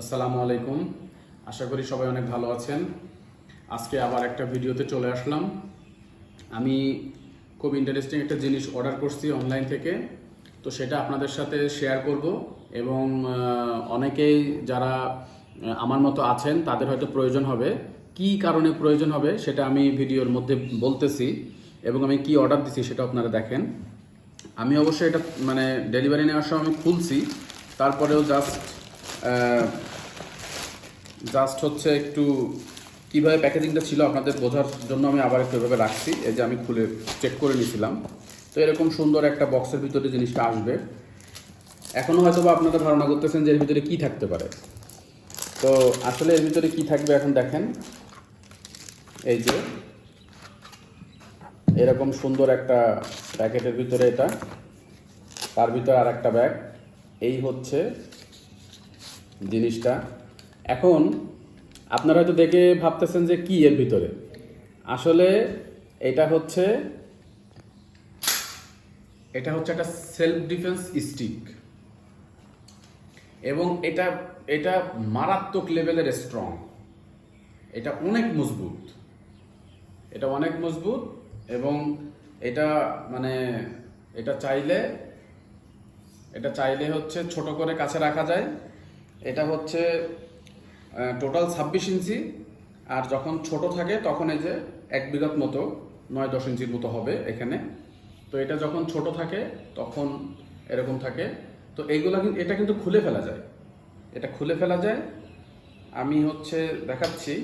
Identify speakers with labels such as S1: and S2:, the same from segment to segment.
S1: আসসালামু আলাইকুম। আশা করি সবাই অনেক ভালো আছেন। আজকে আবার একটা ভিডিওতে চলে আসলাম। আমি খুব ইন্টারেস্টিং একটা জিনিস অর্ডার করছি অনলাইন থেকে। তো সেটা আপনাদের সাথে শেয়ার করব এবং অনেকেই যারা আমার মতো আছেন, তাদের হয়তো প্রয়োজন হবে। কি কারণে প্রয়োজন হবে সেটা আমি ভিডিওর মধ্যে বলতেছি এবং আমি কি অর্ডার দিছি সেটা আপনারা দেখেন। আমি অবশ্যই এটা মানে ডেলিভারি নেওয়ার সময় আমি খুলছি। তারপরেও জাস্ট জাস্ট হচ্ছে একটু কীভাবে প্যাকেজিংটা ছিল আপনাদের বোঝার জন্য আমি আবার একটু এভাবে রাখছি। এই যে আমি খুলে চেক করে নিয়েছিলাম। তো এরকম সুন্দর একটা বক্সের ভিতরে জিনিসটা আসবে। এখনও হয়তো বা আপনারা ধারণা করতেছেন যে এর ভিতরে কী থাকতে পারে। তো আসলে এর ভিতরে কী থাকবে এখন দেখেন। এই যে এরকম সুন্দর একটা প্যাকেটের ভিতরে এটা। তার ভিতরে আর একটা ব্যাগ এই হচ্ছে জিনিসটা। এখন আপনারা হয়তো দেখে ভাবতেছেন যে কি এর ভিতরে। আসলে এটা হচ্ছে এটা হচ্ছে একটা সেলফ ডিফেন্স স্টিক এবং এটা এটা মারাত্মক লেভেলের স্ট্রং এটা অনেক মজবুত। এটা অনেক মজবুত এবং এটা মানে এটা চাইলে এটা চাইলে হচ্ছে ছোট করে কাছে রাখা যায়। এটা হচ্ছে টোটাল ছাব্বিশ ইঞ্চি, আর যখন ছোট থাকে তখন এই যে এক বিঘাত মতো, নয় দশ ইঞ্চির মতো হবে এখানে। তো এটা যখন ছোট থাকে তখন এরকম থাকে। তো এইগুলো কিন্তু এটা কিন্তু খুলে ফেলা যায়। এটা খুলে ফেলা যায়। আমি হচ্ছে দেখাচ্ছি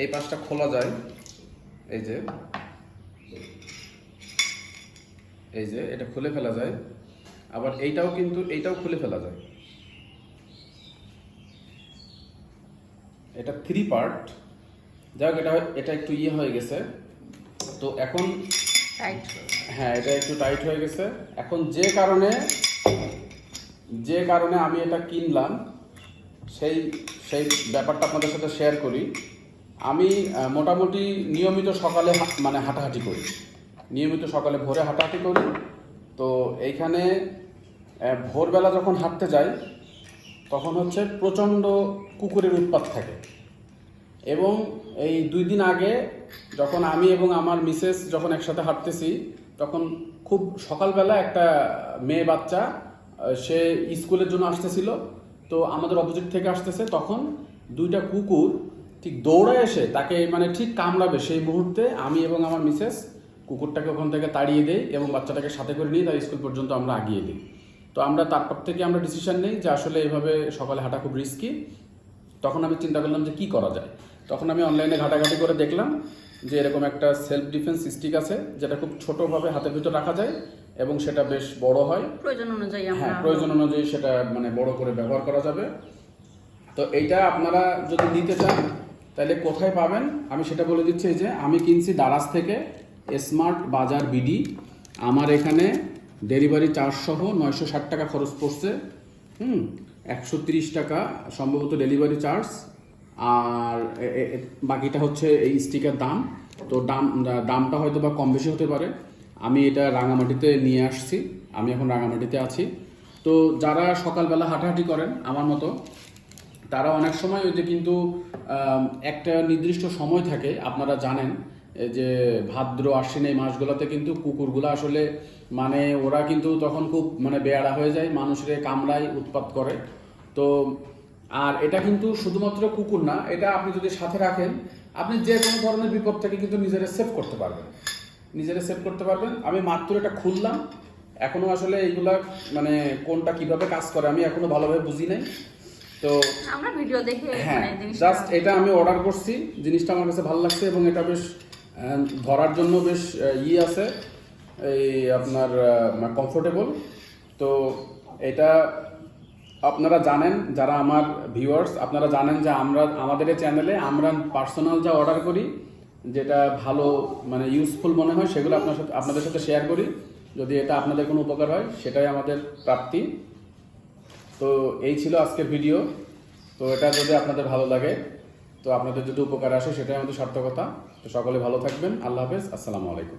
S1: এই পাশটা খোলা যায়। এই যে। এই যে এটা খুলে ফেলা যায়। আবার এইটাও কিন্তু এইটাও খুলে ফেলা যায়। এটা থ্রি পার্ট যাক এটা এটা একটু ইয়ে হয়ে গেছে। তো এখন হ্যাঁ এটা একটু টাইট হয়ে গেছে। এখন যে কারণে যে কারণে আমি এটা কিনলাম সেই সেই ব্যাপারটা আপনাদের সাথে শেয়ার করি। আমি মোটামুটি নিয়মিত সকালে মানে হাঁটাহাঁটি করি। নিয়মিত সকালে ভোরে হাঁটাহাঁটি করি। তো এইখানে ভোরবেলা যখন হাঁটতে যাই, তখন হচ্ছে প্রচণ্ড কুকুরের উৎপাত থাকে। এবং এই দুই দিন আগে যখন আমি এবং আমার মিসেস যখন একসাথে হাঁটতেছি, তখন খুব সকালবেলা একটা মেয়ে বাচ্চা সে স্কুলের জন্য আসতেছিল। তো আমাদের অপোজিট থেকে আসতেছে। তখন দুইটা কুকুর ঠিক দৌড়ে এসে তাকে মানে ঠিক কামড়াবে সেই মুহূর্তে আমি এবং আমার মিসেস কুকুরটাকে ওখান থেকে তাড়িয়ে দেই এবং বাচ্চাটাকে সাথে করে নিয়ে তার স্কুল পর্যন্ত আমরা আগিয়ে দিই। তো আমরা তারপর থেকে আমরা ডিসিশন নিই যে আসলে এইভাবে সকালে হাঁটা খুব রিস্কি তখন আমি চিন্তা করলাম যে কি করা যায়? তখন আমি অনলাইনে ঘাটাঘাটি করে দেখলাম যে এরকম একটা সেলফ ডিফেন্স স্টিক আছে যেটা খুব ছোটোভাবে হাতের ভিতর রাখা যায় এবং সেটা বেশ বড় হয়।
S2: প্রয়োজন অনুযায়ী
S1: হ্যাঁ প্রয়োজন অনুযায়ী সেটা মানে বড় করে ব্যবহার করা যাবে। তো এইটা আপনারা যদি নিতে চান তাহলে কোথায় পাবেন? আমি সেটা বলে দিচ্ছি এই যে, আমি কিনছি দারাজ থেকে স্মার্ট বাজার বিডি আমার এখানে ডেলিভারি চার্জ সহ নয়শো ষাট টাকা খরচ পড়ছে। হুম, একশো তিরিশ টাকা সম্ভবত ডেলিভারি চার্জ। আর বাকিটা হচ্ছে এই স্টিকের দাম। তো দাম, দামটা হয়তো বা কম বেশি হতে পারে। আমি এটা রাঙামাটিতে নিয়ে আসছি। আমি এখন রাঙামাটিতে আছি। তো যারা সকালবেলা হাঁটাহাঁটি করেন, আমার মতো তারা অনেক সময় ওই যে কিন্তু একটা নির্দিষ্ট সময় থাকে, আপনারা জানেন যে ভাদ্র আশ্বিন এই মাসগুলোতে কিন্তু কুকুরগুলো আসলে মানে ওরা কিন্তু তখন খুব মানে বেয়ারা হয়ে যায়, মানুষের কামড়ায় উৎপাত করে। তো, আর এটা কিন্তু শুধুমাত্র কুকুর না, এটা আপনি যদি সাথে রাখেন, আপনি যে কোনো ধরনের বিপদ থেকে কিন্তু নিজেরা সেভ করতে পারবেন। নিজেরা সেভ করতে পারবেন। আমি মাত্র এটা খুললাম, এখনও আসলে এইগুলা মানে কোনটা কীভাবে কাজ করে আমি এখনও ভালোভাবে বুঝি নাই। তো
S2: আমরা ভিডিও দেখে
S1: হ্যাঁ
S2: মানে
S1: জাস্ট এটা আমি অর্ডার করছি। জিনিসটা আমার কাছে ভালো লাগছে এবং এটা বেশ ধরার জন্য বেশ ই আছে। এই আপনার কমফোর্টেবল তো এটা আপনারা জানেন যারা আমার ভিউয়ার্স আপনারা জানেন যে আমরা আমাদের এই চ্যানেলে আমরা পার্সোনাল যা অর্ডার করি যেটা ভালো মানে ইউজফুল মনে হয় সেগুলো আপনার সাথে আপনাদের সাথে শেয়ার করি। যদি এটা আপনাদের কোনো উপকার হয় সেটাই আমাদের প্রাপ্তি। তো এই ছিল আজকের ভিডিও তো এটা যদি আপনাদের ভালো লাগে, তো আপনাদের যদি উপকার আসে, সেটাই আমাদের সার্থকতা। তো সকলে ভালো থাকবেন। আল্লাহ হাফেজ। আসসালামু আলাইকুম।